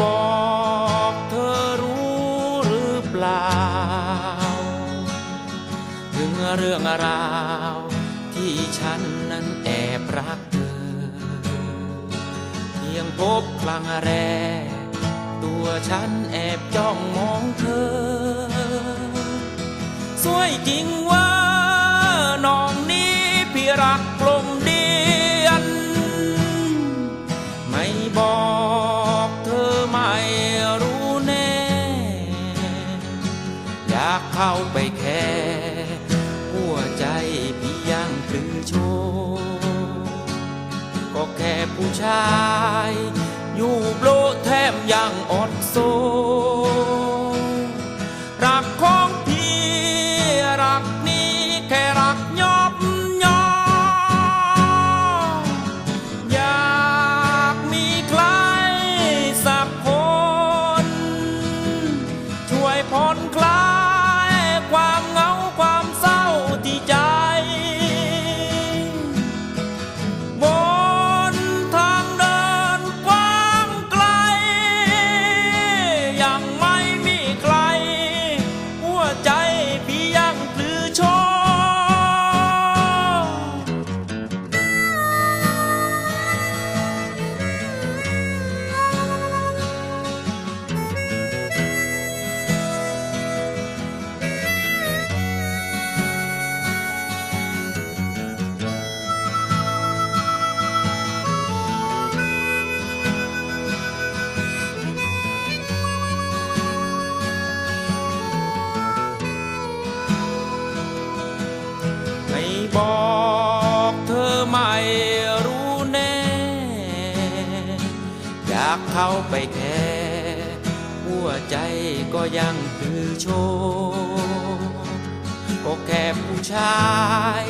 บอกเธอรู้หรือเปล่า ถึงเรื่องราวที่ฉันนั้นแอบรักเธอ เพียงพบคลังแรก ตัวฉันแอบจ้องมองเธอ สวยจริงว่า ไปแค่หัวใจพี่ยังปรือโชว์ก็แค่ผู้ชาย อยู่โบลแทมยังอ อยากเขาไปแค่ หัวใจก็ยังคือโชว์ก็แค่ผู้ชาย